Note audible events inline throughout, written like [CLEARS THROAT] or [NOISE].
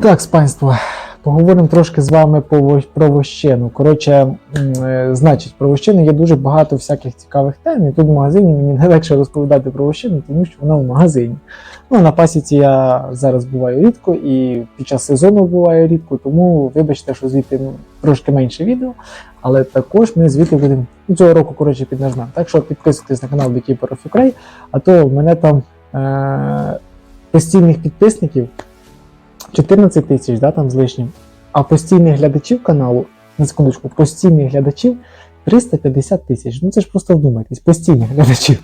Так, панство, поговоримо трошки з вами про вощину. Коротше, е, значить, про вощину є дуже багато всяких цікавих тем. І тут в магазині мені не легше розповідати про вощину, тому що вона в магазині. Ну, на пасіці я зараз буваю рідко і під час сезону буваю рідко, тому вибачте, що звідти трошки менше відео. Але також ми звідти будемо ну, цього року коротше піднажмемо. Так що підписуйтесь на канал Beekeeper а то в мене там е- постійних підписників 14 тисяч, да, з лишнім. А постійних глядачів каналу, на секундочку, постійних глядачів 350 тисяч. Ну це ж просто вдумайтесь, постійних глядачів.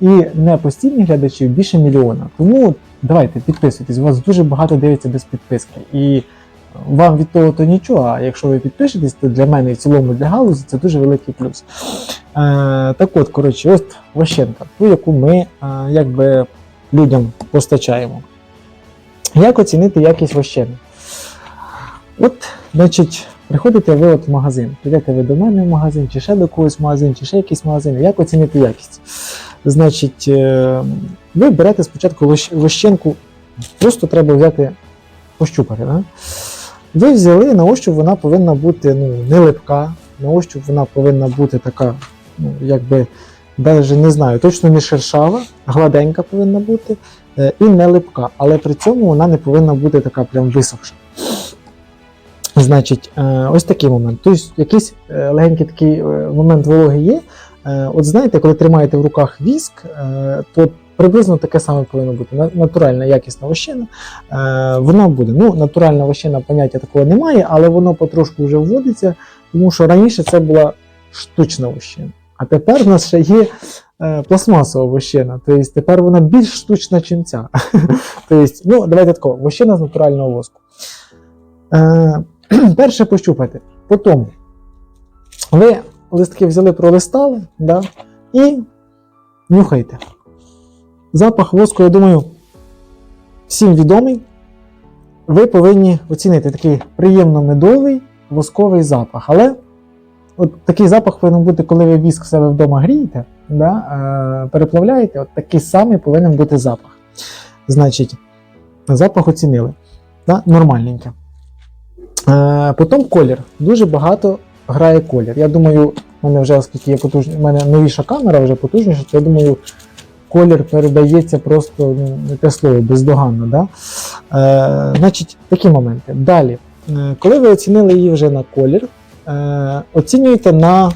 І не постійних глядачів більше мільйона. Тому давайте підписуйтесь. У вас дуже багато дивиться без підписки. І вам від того то нічого, а якщо ви підпишетесь, то для мене і в цілому для галузі це дуже великий плюс. Е, так от, коротше, ось вощенка, ту, яку ми е, якби людям постачаємо. Як оцінити якість вощини? От, значить, приходите ви от в магазин, прийдете ви до мене в магазин, чи ще до когось в магазин, чи ще якийсь магазин. Як оцінити якість? Значить, е, ви берете спочатку вощ- просто треба взяти пощупати. Да? Ви взяли, на ощуп вона повинна бути ну, не липка, на ощуп вона повинна бути така, ну, якби, навіть не знаю, точно не шершава, гладенька повинна бути і не липка, але при цьому вона не повинна бути така прям висохша. Значить, е, ось такий момент. Тобто якийсь е, легенький такий е, момент вологи є. Е, От знаєте, коли тримаєте в руках віск, е, то приблизно таке саме повинно бути. Натуральна якісна вощина. е, Вона буде. Ну, натуральна вощина, поняття такого немає, але воно потрошку вже вводиться, тому що раніше це була штучна вощина. А тепер в нас ще є е, пластмасова вощина. Тобто тепер вона більш штучна, ніж ця. [LAUGHS] Тобто, ну, давайте тако, вощина з натурального воску. Е, [CLEARS THROAT] перше пощупайте. Потім ви листки взяли, пролистали, да, і нюхайте. Запах воску, я думаю, всім відомий. Ви повинні оцінити такий приємно медовий восковий запах. Але от такий запах повинен бути, коли ви віск в себе вдома грієте, да, е, переплавляєте, от такий самий повинен бути запах. Значить, запах оцінили. Да, нормальненьке. Е, потім колір. Дуже багато грає колір. Я думаю, в мене вже оскільки є потужні, в мене новіша камера вже потужніша, то я думаю, колір передається просто ну, слово, бездоганно. Да? Е, значить, такі моменти. Далі, е, коли ви оцінили її вже на колір, е, оцінюєте на.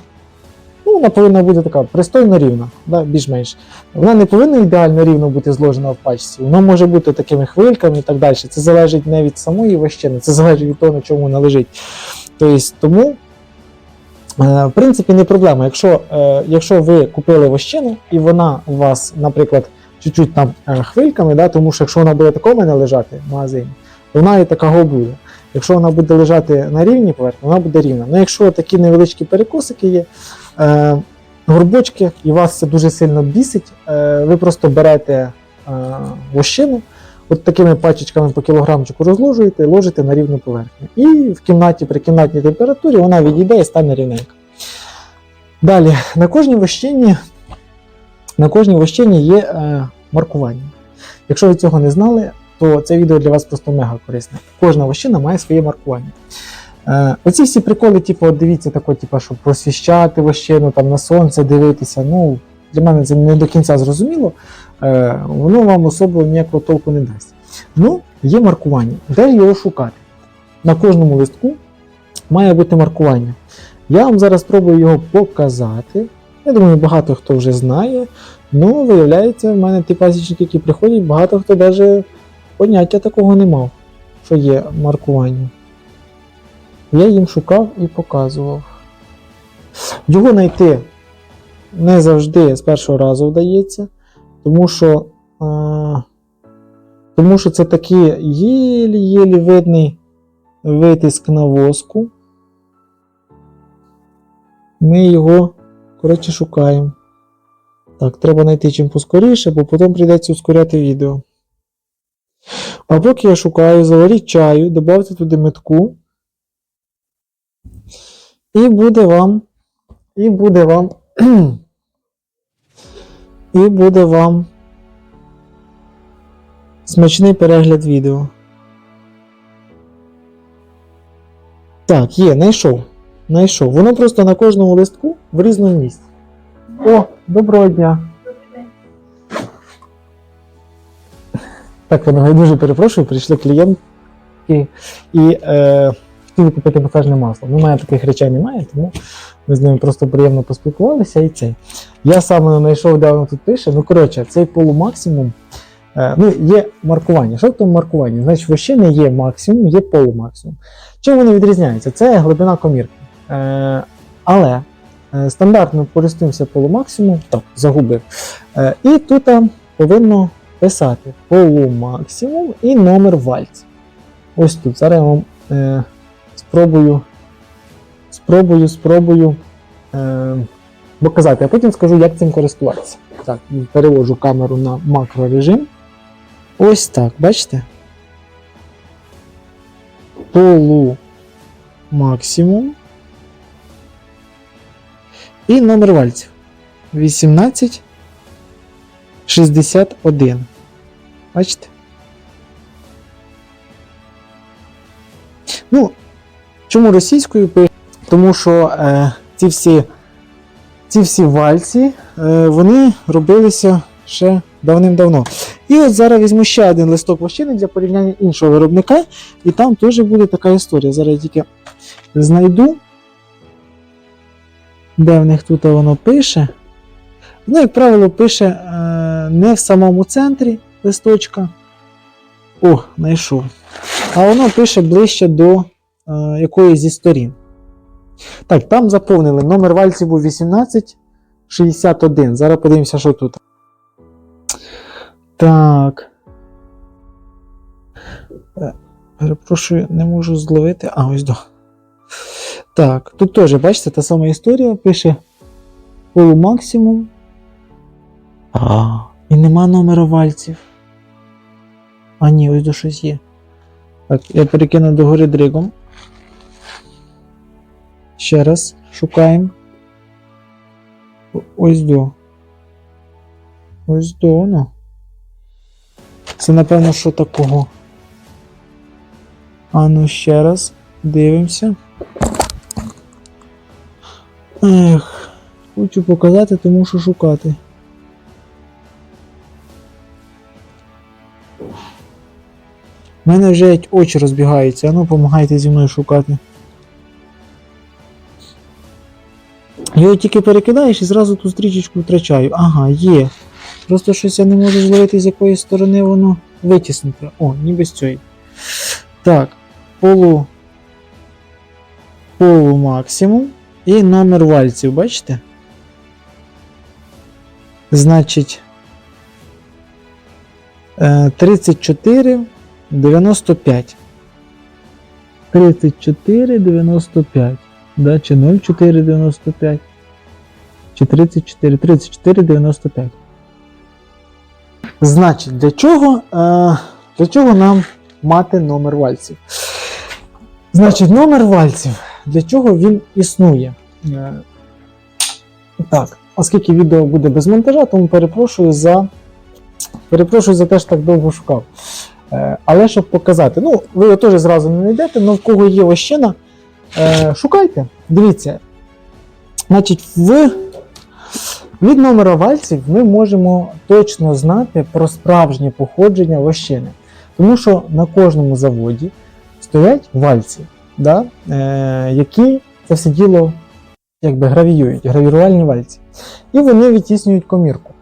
Ну, вона повинна бути така пристойно рівна, да, більш-менш. Вона не повинна ідеально рівно бути зложена в пачці. Вона може бути такими хвильками і так далі. Це залежить не від самої вощини, це залежить від того, на чому вона лежить. Тобто, тому, е, в принципі, не проблема. Якщо, е, якщо ви купили вощину і вона у вас, наприклад, чуть-чуть там хвильками, да, тому що якщо вона буде такого в мене лежати в магазині, то вона і такого буде. Якщо вона буде лежати на рівні поверхні, вона буде рівна. Ну, якщо такі невеличкі перекосики є, е, горбочки, і вас це дуже сильно бісить, е, ви просто берете е, вощину, от такими пачечками по кілограмчику розложуєте, ложите на рівну поверхню. І в кімнаті при кімнатній температурі вона відійде і стане рівненька. Далі, на кожній вощині, на кожній вощині є е, маркування. Якщо ви цього не знали, то це відео для вас просто мега корисне. Кожна вощина має своє маркування. Е, оці всі приколи, типу, дивіться, тако, типу, щоб просвіщати вощину, там на сонце дивитися. Ну, для мене це не до кінця зрозуміло. Е, воно вам особливо ніякого толку не дасть. Ну, є маркування. Де його шукати? На кожному листку має бути маркування. Я вам зараз спробую його показати. Я думаю, багато хто вже знає. Ну, виявляється, в мене ті пасічники, які приходять, багато хто навіть поняття такого не мав, що є маркування. Я їм шукав і показував. Його знайти не завжди з першого разу вдається, тому що, а, тому що це такий єлі-єлі видний витиск на воску. Ми його, коротше, шукаємо. Так, треба знайти чим поскоріше, бо потім прийдеться ускоряти відео. А поки я шукаю, заваріть чаю, додавте туди метку. І буде вам. І буде вам. [CLEARS THROAT] І буде вам смачний перегляд відео. Так, є, знайшов. Знайшов. Воно просто на кожному листку в різному місці. О, доброго дня. Так, я дуже перепрошую, прийшли клієнтки і е, хотіли купити масажне масло. Ну, мене таких речей немає, тому ми з ними просто приємно поспілкувалися і це. Я саме знайшов, де воно тут пише. Ну, коротше, цей полумаксимум. Е, ну, є маркування. Що в тому маркуванні? Значить, вощини є максимум, є полумаксимум. Чим вони відрізняються? Це глибина комірки. Е, але е, стандартно користуємося полумаксимум, так, загубив. Е, і тут повинно писати полумаксимум і номер вальців. Ось тут. Зараз я вам е, спробую, спробую, спробую е, показати, а потім скажу, як цим користуватися. Так, переводжу камеру на макрорежим. Ось так, бачите? Полу максимум. І номер вальців 1861. Бачите? Ну, чому російською? Тому що е, ці всі ці всі вальці е, вони робилися ще давним-давно. І от зараз візьму ще один листок вощини для порівняння іншого виробника, і там теж буде така історія. Зараз я тільки знайду, де в них тут воно пише. Ну, як правило, пише е, не в самому центрі листочка. О, знайшов. А воно пише ближче до е, якоїсь зі сторін. Так, там заповнили. Номер вальців був 1861. Зараз подивимося, що тут. Так. Е, Перепрошую, не можу зловити. А, ось до. Так, тут теж, бачите, та сама історія пише полумаксимум. А, і нема номера вальців. А, ні, ось до щось є. Так, я перекину до гори дригом. Ще раз шукаємо. Ось до. Ось до воно. Це напевно, що такого. А ну ще раз. Дивимося. Ех, хочу показати, то мушу шукати. У мене вже очі розбігаються, ну помагайте зі мною шукати. Його тільки перекидаєш і зразу ту стрічечку втрачаю. Ага, є. Просто щось я не можу зловити, з якої сторони воно витіснути. О, ніби з цієї. Так, полу. Полу максимум. І номер вальців, бачите? Значить. е, 34 95. 34 95. Да, чи 0,495. Чи 34, 34, 95. Значить, для чого, е, для чого нам мати номер вальців? Значить, номер вальців. Для чого він існує? Е, так, оскільки відео буде без монтажа, тому перепрошую за, перепрошую за те, що так довго шукав. Е, але щоб показати, ну, ви його теж зразу не знайдете, але в кого є вощина, Е, шукайте, дивіться. Значить, в, від номера вальців ми можемо точно знати про справжнє походження вощини. Тому що на кожному заводі стоять вальці, да, е, які це все діло якби гравіюють, гравірувальні вальці. І вони відтіснюють комірку.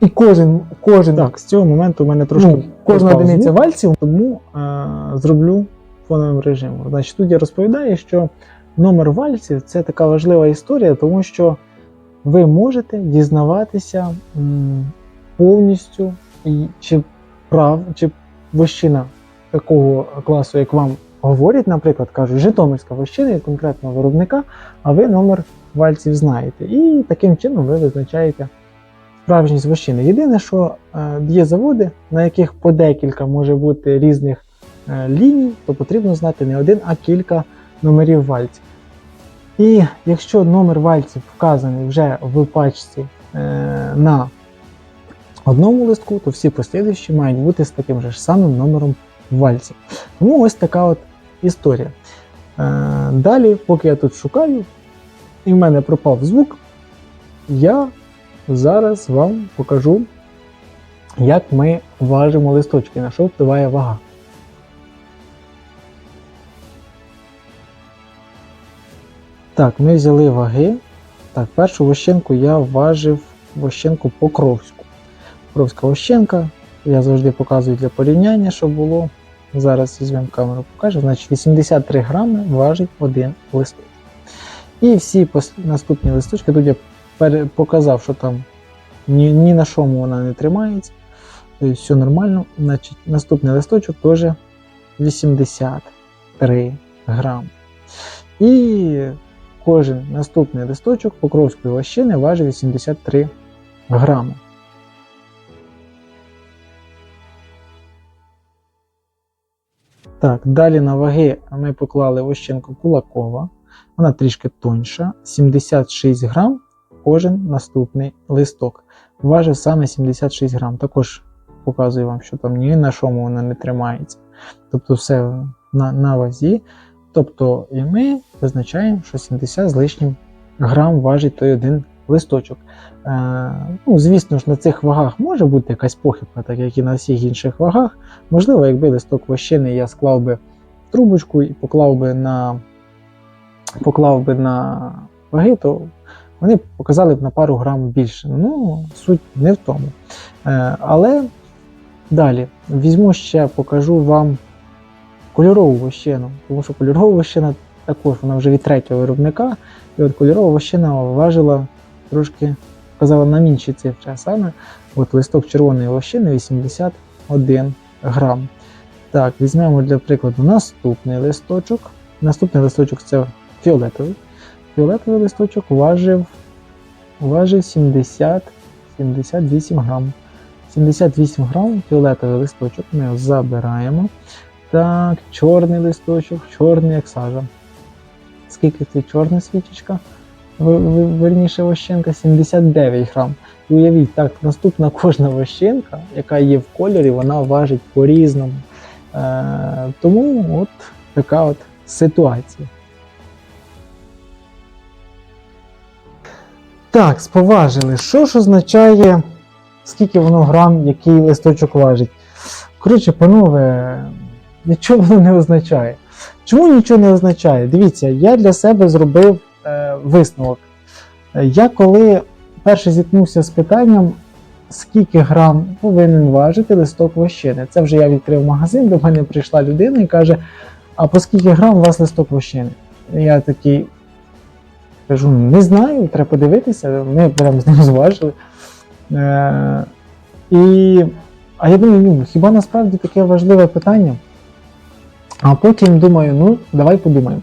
І кожен, кожен Так, з цього моменту у мене трошки ну, кожна одиниця вальців, тому е, зроблю фоновим режимом. Значить, тут я розповідаю, що номер вальців це така важлива історія, тому що ви можете дізнаватися м, повністю, і чи прав, чи вощина такого класу, як вам говорять, наприклад, кажуть, Житомирська вощина від конкретного виробника, а ви номер вальців знаєте. І таким чином ви визначаєте справжність вощини. Єдине, що е, є заводи, на яких по декілька може бути різних е, ліній, то потрібно знати не один, а кілька номерів вальців. І якщо номер вальців вказаний вже в пачці е, на одному листку, то всі послідуючі мають бути з таким же ж самим номером вальців. Тому ось така от історія. Далі, поки я тут шукаю, і в мене пропав звук, я зараз вам покажу, як ми важимо листочки, на що впливає вага. Так, ми взяли ваги. Так, першу вощенку я важив вощенку Покровську. Покровська вощенка. Я завжди показую для порівняння, щоб було. Зараз візьмемо камеру, покажу. Значить, 83 грами важить один листочок. І всі наступні листочки, тут я показав, що там ні, ні на чому вона не тримається. Тобто все нормально. Значить, наступний листочок теж 83 грами. І кожен наступний листочок покровської вощини важить 83 грами. Так, далі на ваги ми поклали вощинку Кулакова. Вона трішки тоньша, 76 грам кожен наступний листок. Важив саме 76 грам. Також показую вам, що там ні на чому вона не тримається. Тобто все на, на вазі. Тобто і ми визначаємо, що 70 з лишнім грам важить той один листочок. Е, ну, звісно ж, на цих вагах може бути якась похибка, так як і на всіх інших вагах. Можливо, якби листок вощини я склав би трубочку і поклав би на, поклав би на ваги, то вони показали б на пару грам більше. Ну, суть не в тому. Е, але далі візьму ще, покажу вам кольорову вощину, тому що кольорова вощина також вона вже від третього виробника. І от кольорова вощина важила трошки, казала нам інші цифри, а саме от листок червоної вощини 81 грам. Так, візьмемо для прикладу наступний листочок. Наступний листочок це фіолетовий. Фіолетовий листочок важив, важив 70, 78 грам. 78 грам фіолетовий листочок ми його забираємо. Так, чорний листочок, чорний як сажа. Скільки це чорна свічечка? Верніше вощенка 79 грам. І уявіть, так, наступна кожна вощенка, яка є в кольорі, вона важить по-різному. Е, тому от така от ситуація. Так, споважили. Що ж означає, скільки воно грам, який листочок важить? Коротше, панове, нічого воно не означає. Чому нічого не означає? Дивіться, я для себе зробив е, висновок. Я коли перше зіткнувся з питанням, скільки грам повинен важити листок вощини. Це вже я відкрив магазин, до мене прийшла людина і каже: А по скільки грам у вас листок вощини? Я такий кажу, не знаю, треба подивитися. Ми прямо з ним зважили. Е, і, а я думаю, ну, хіба насправді таке важливе питання? А потім думаю, ну, давай подумаємо.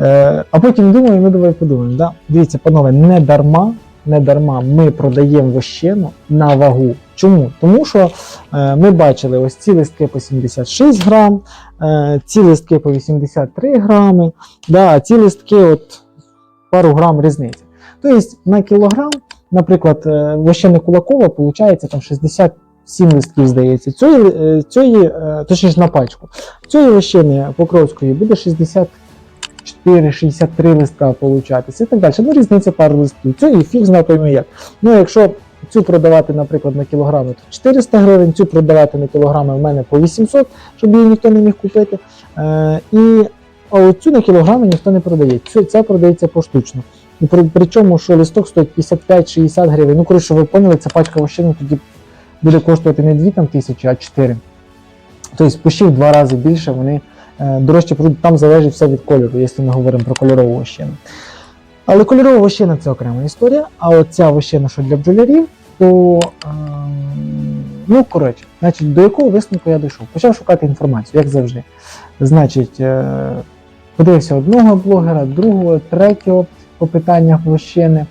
Е, а потім думаю, ну давай подумаємо. Да? Дивіться, панове, не дарма, не дарма ми продаємо вощину на вагу. Чому? Тому що е, ми бачили ось ці листки по 76 грам, е, ці листки по 83 грами, да, ці листки от пару грам різниці. Тобто на кілограм, наприклад, е, вощини Кулакова виходить там 67 листків, здається. Цієї, е, цієї, е, точніше на пачку. Цієї вощини Покровської буде 64-63 листка получатися і так далі. Ну, різниця пару листків. І фіг пойми як. Ну, якщо цю продавати, наприклад, на кілограми, то 400 гривень, цю продавати на кілограми в мене по 800, щоб її ніхто не міг купити. І а оцю на кілограми ніхто не продає. Цю, ця продається поштучно. І при, причому, що листок стоїть 55-60 гривень. Ну, коротше, ви поняли, ця пачка вощини тоді буде коштувати не 2 там, тисячі, а 4. Тобто почти в два рази більше вони е, дорожче прийдуть. Там залежить все від кольору, якщо ми говоримо про кольорову вощину. Але кольорова вощина це окрема історія. А от ця вощина, що для бджолярів, то ем, ну коротше, значить, до якого висновку я дійшов? Почав шукати інформацію, як завжди. Значить, е, подивився одного блогера, другого, третього по питаннях вощини.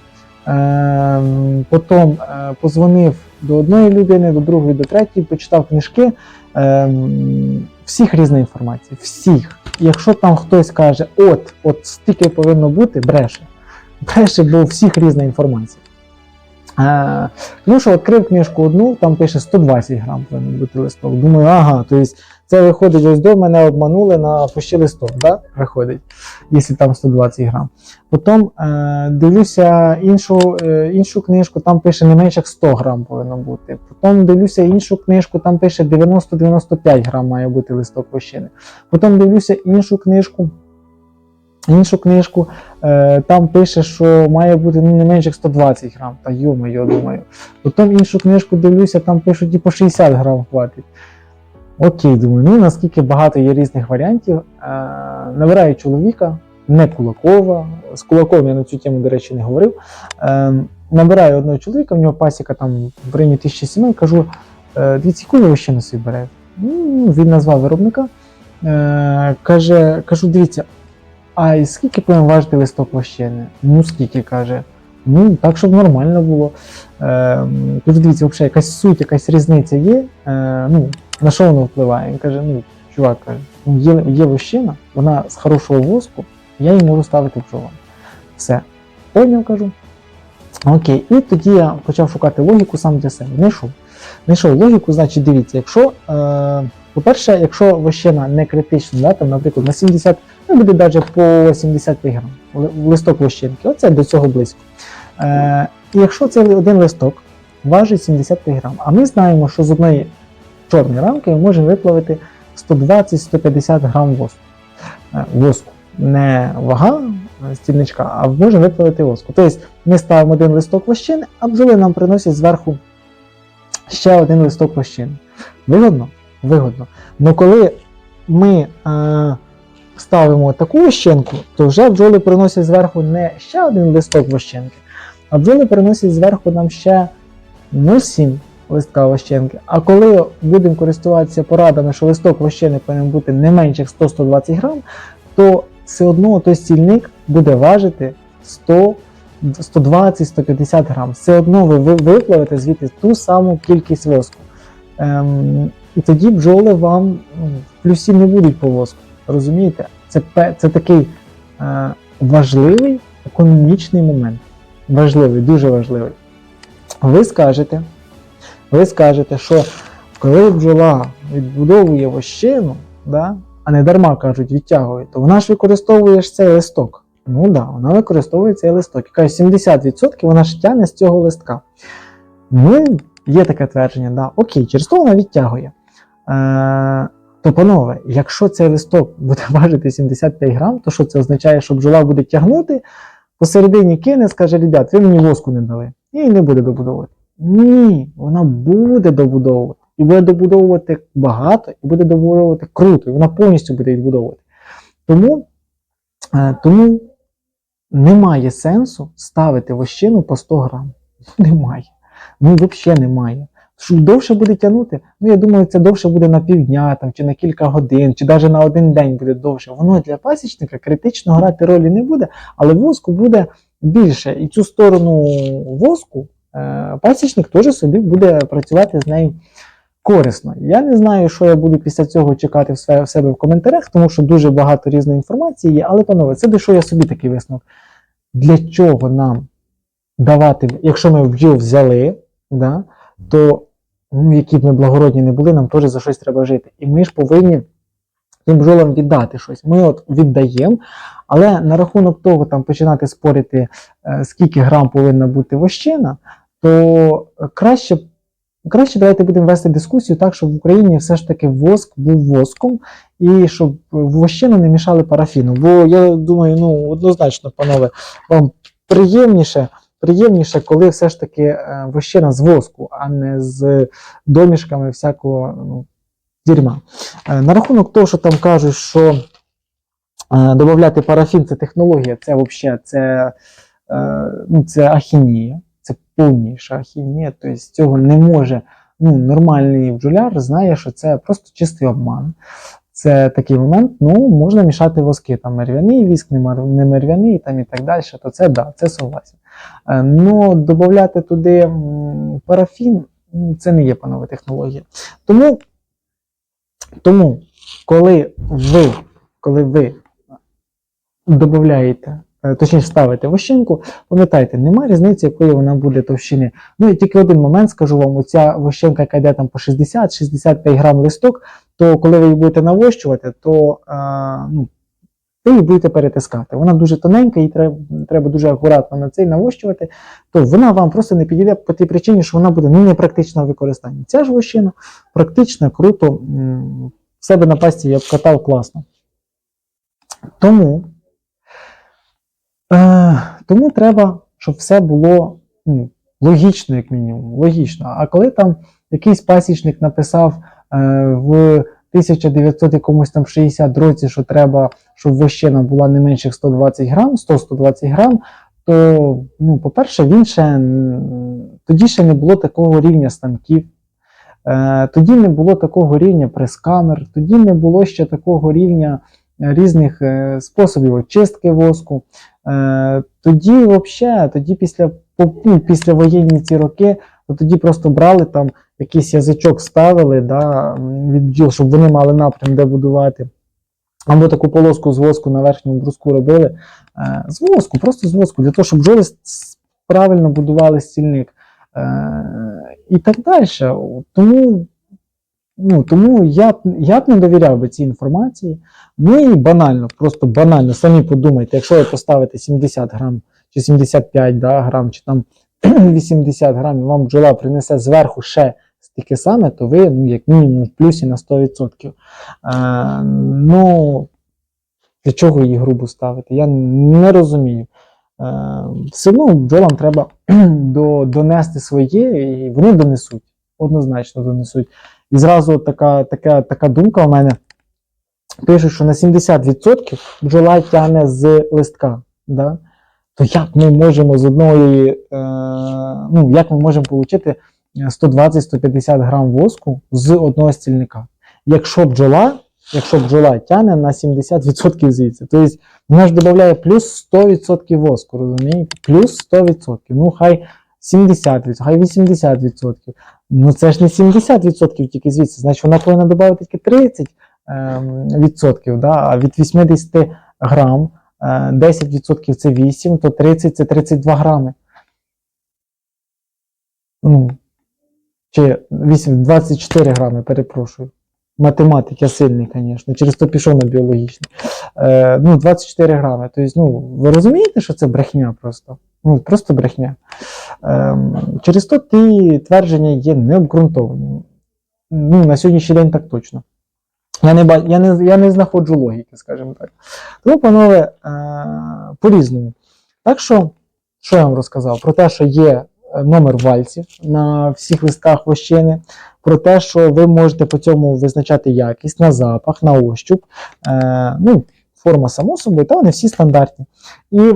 Ем, потім е, позвонив до одної людини, до другої, до третьої, почитав книжки. Ем, всіх різна інформація. Всіх. Якщо там хтось каже, от, от стільки повинно бути, бреше. Бреше, бо у всіх різна інформація. Е, тому що відкрив книжку одну, там пише 120 грам повинен бути листок. Думаю, ага, тобто це виходить ось до мене обманули на пущі листок, да? виходить, якщо там 120 грам. Потім е, дивлюся іншу, е, іншу книжку, там пише не менше як 100 грам повинно бути. Потім дивлюся іншу книжку, там пише 90-95 грам має бути листок вощини. Потім дивлюся іншу книжку. Іншу книжку, е, там пише, що має бути ну, не менше як 120 грам. Та йо-моє, думаю. Потім іншу книжку дивлюся, там пишуть і по 60 грам хватить. Окей, думаю, ну наскільки багато є різних варіантів. Е, набираю чоловіка, не Кулакова. З Кулаковим я на цю тему, до речі, не говорив. Е, набираю одного чоловіка, в нього пасіка там в районі 1000 сімей, кажу, е, дивіться, яку ви ще собі берете? Ну, він назвав виробника. Каже, кажу, дивіться, а скільки повинен важити листок вощини? Ну, скільки каже. Ну, так, щоб нормально було. Е, дивіться, взагалі якась суть, якась різниця є. Е, ну, на що воно впливає? Він каже, ну, чувак ну, є, є вощина, вона з хорошого воску, я її можу ставити бджолам. Все. Поняв, кажу. Окей, і тоді я почав шукати логіку сам для себе. Знайшов. Знайшов логіку, значить, дивіться, якщо, е, по-перше, якщо вощина не критична, да, там, наприклад, на 70, ну буде навіть по 75 грам листок вощинки, оце до цього близько. Е, якщо цей один листок важить 75 грам, а ми знаємо, що з одної чорної рамки ми можемо виплавити 120-150 грам воску. Е, воску. Не вага стільничка, а можемо виплавити воску. Тобто ми ставимо один листок вощини, а бджоли нам приносять зверху ще один листок вощини. Вигодно? Вигодно. Но коли ми е, ставимо таку вощинку, то вже бджоли приносять зверху не ще один листок вощинки, а бджоли приносять зверху нам ще 0,7 листка вощинки. А коли будемо користуватися порадами, що листок вощини повинен бути не менше як 100-120 грам, то все одно той стільник буде важити 100 120-150 грам. Все одно ви ви- виплавите звідти ту саму кількість воску. Ем, і тоді бджоли вам ну, в плюсі не будуть по воску. Розумієте? Це, це такий е, важливий економічний момент. Важливий, дуже важливий. Ви скажете, ви скажете, що коли бджола відбудовує вощину, да, а не дарма кажуть, відтягує, то вона ж використовує ж цей листок. Ну так, да, вона використовує цей листок. І каже, 70% вона ж тягне з цього листка. Ну, є таке твердження, да. Окей, через то вона відтягує. Е, то, панове, якщо цей листок буде важити 75 грам, то що це означає, що бджола буде тягнути, посередині кине, скаже, ребят, ви мені воску не дали. І не буде добудовувати. Ні, вона буде добудовувати. І буде добудовувати багато, і буде добудовувати круто, і вона повністю буде відбудовувати. Тому, е, тому немає сенсу ставити вощину по 100 грам. [LAUGHS] Немає. Ну, взагалі немає. Довше буде тягнути? Ну, я думаю, це довше буде на півдня, там, чи на кілька годин, чи навіть на один день буде довше. Воно для пасічника критично грати ролі не буде, але воску буде більше. І цю сторону воску е, пасічник теж собі буде працювати з нею корисно. Я не знаю, що я буду після цього чекати в себе, в себе в коментарях, тому що дуже багато різної інформації є. Але, панове, це де що я собі такий висновок. Для чого нам давати, якщо ми бджіл взяли, да, то ну, які б ми благородні не були, нам теж за щось треба жити. І ми ж повинні тим бджолам віддати щось. Ми от віддаємо, але на рахунок того, там починати спорити, е, скільки грам повинна бути вощина, то краще, краще давайте будемо вести дискусію так, щоб в Україні все ж таки воск був воском, і щоб вощину не мішали парафіну. Бо я думаю, ну однозначно, панове, вам приємніше. Приємніше, коли все ж таки е, вощина з воску, а не з домішками всякого ну, дерьма. Е, На рахунок того, що там кажуть, що е, додати парафін це технологія, це взагалі це, ну, це ахінія, це повніша ахінія. Тобто цього не може ну, нормальний бджоляр знає, що це просто чистий обман. Це такий момент, ну, можна мішати воски, там мерв'яний віск, не мерв'яний там і так далі, то це да, це согласен. Е, Ну, додати туди парафін, це не є панове технологія. Тому, тому коли ви, коли ви додаєте е, точніше ставите вощинку, пам'ятайте, немає різниці, якої вона буде товщини. Ну і тільки один момент скажу вам: оця вощинка, яка йде там по 60-65 грам листок, то коли ви її будете навощувати, то а, ну, ви її будете перетискати. Вона дуже тоненька, її треба, треба дуже акуратно на цей навощувати, то вона вам просто не підійде по тій причині, що вона буде ну, непрактичного використання. Ця ж вощина практична, круто, в себе на пасті я б катав класно. Тому, е, тому треба, щоб все було ну, логічно, як мінімум. Логічно. А коли там якийсь пасічник написав е, в 1900 якомусь там 60 році, що треба, щоб вощина була не менше 120 грам, 100-120 грам, то, ну, по-перше, він ще тоді ще не було такого рівня станків. Е, Тоді не було такого рівня прес-камер, тоді не було ще такого рівня е, різних е, способів очистки воску. Е, Тоді, взагалі, тоді після, ну, після воєнні ці роки, то тоді просто брали там якийсь язичок ставили да, від щоб вони мали напрям, де будувати. Або таку полоску з воску на верхньому бруску робили. Е, з воску, просто з воску, для того, щоб бджоли правильно будували стільник. Е, і так далі. Тому, ну, тому я, я б не довіряв би цій інформації. Ну і банально, просто банально, самі подумайте, якщо ви поставите 70 грам чи 75 да, грам, чи там [CLEARS THROAT] 80 грамів, вам бджола принесе зверху ще стільки саме, то ви, ну, як мінімум, в плюсі на 100%. Е, ну, для чого її грубо ставити? Я не розумію. Е, все одно бджолам треба [CLEARS THROAT] до, донести своє, і вони донесуть. Однозначно донесуть. І зразу така, така, така думка у мене. Пишуть, що на 70% бджола тягне з листка. Да? То як ми можемо з одної, е, ну, як ми можемо отримати 120-150 грам воску з одного стільника? Якщо бджола, якщо бджола тягне на 70% звідси. Тобто вона ж додає плюс 100% воску, розумієте? Плюс 100%. Ну, хай 70%, хай 80%. Ну це ж не 70% тільки звідси. Значить, вона повинна додати тільки 30%, ем, відсотків, да? а від 80 грам е, 10% це 8, то 30 це 32 грами. Ну, чи 8, 24 грами, перепрошую. Математик, я сильний, звісно, через то пішов на біологічний. Е, ну, 24 грами. Тобто, ну, ви розумієте, що це брехня просто? Ну, просто брехня. Ем, через то ті твердження є необґрунтовані. Ну, на сьогоднішній день так точно. Я не, я не, я не знаходжу логіки, скажімо так. Тому, панове, е, по-різному. Так що, що я вам розказав? Про те, що є е, номер вальців на всіх листках вощини, про те, що ви можете по цьому визначати якість на запах, на ощуп. Е, ну, форма само собою, та вони всі стандартні. І,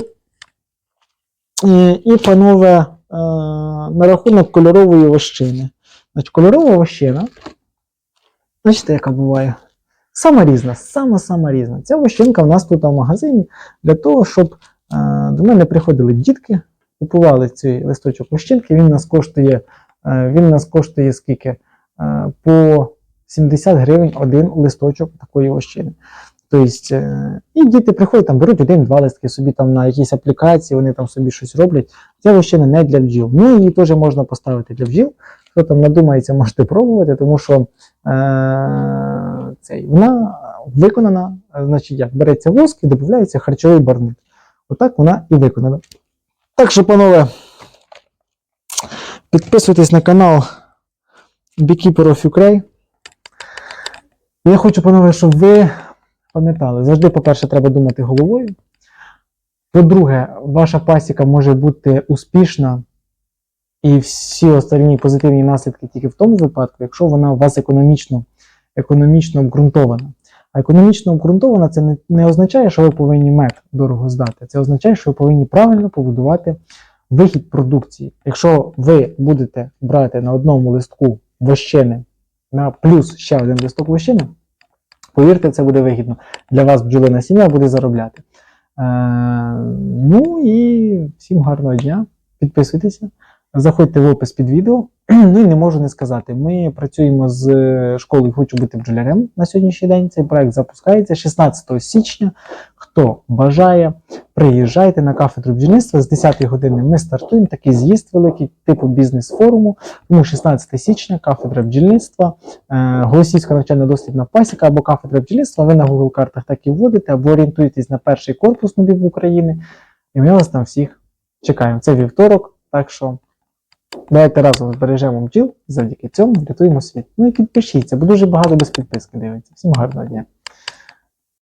і, і панове, е, на рахунок кольорової вощини. Значить, кольорова вощина, бачите, яка буває? Сама різна, сама сама різна. Ця вощинка в нас тут в магазині для того, щоб е, до мене приходили дітки, купували цей листочок вощинки. Він нас коштує, е, він нас коштує скільки? Е, по 70 гривень один листочок такої вощини. Тобто, е, і діти приходять, там беруть один-два листки собі там на якісь аплікації, вони там собі щось роблять. Ця вощина не для бджіл. Ну, її теж можна поставити для бджіл. Хто там надумається, можете пробувати, тому що е, цей, вона виконана, значить, як береться воск і додається харчовий барник. Отак вона і виконана. Так що, панове, підписуйтесь на канал Beekeeper of Ukraine. Я хочу, панове, щоб ви пам'ятали, завжди, по-перше, треба думати головою. По-друге, ваша пасіка може бути успішна і всі остальні позитивні наслідки тільки в тому випадку, якщо вона у вас економічно, економічно обґрунтована. А економічно обґрунтована це не, не означає, що ви повинні мед дорого здати. Це означає, що ви повинні правильно побудувати вихід продукції. Якщо ви будете брати на одному листку вощини на плюс ще один листок вощини, повірте, це буде вигідно. Для вас бджолина сім'я буде заробляти. Е, ну і всім гарного дня. Підписуйтеся, заходьте в опис під відео. [CLEARS THROAT] Ну і не можу не сказати. Ми працюємо з школою Хочу бути бджолярем на сьогоднішній день. Цей проект запускається 16 січня. Хто бажає, приїжджайте на кафедру бджільництва. З 10 години ми стартуємо такий з'їзд великий, типу бізнес-форуму. Тому 16 січня, кафедра бджільництва, е, Голосівська навчально-дослідна пасіка або кафедра бджільництва. Ви на Google картах так і вводите, або орієнтуєтесь на перший корпус новів України. І ми вас там всіх чекаємо. Це вівторок, так що давайте разом збережемо бджіл, завдяки цьому врятуємо світ. Ну і підпишіться, бо дуже багато без підписки дивиться. Всім гарного дня!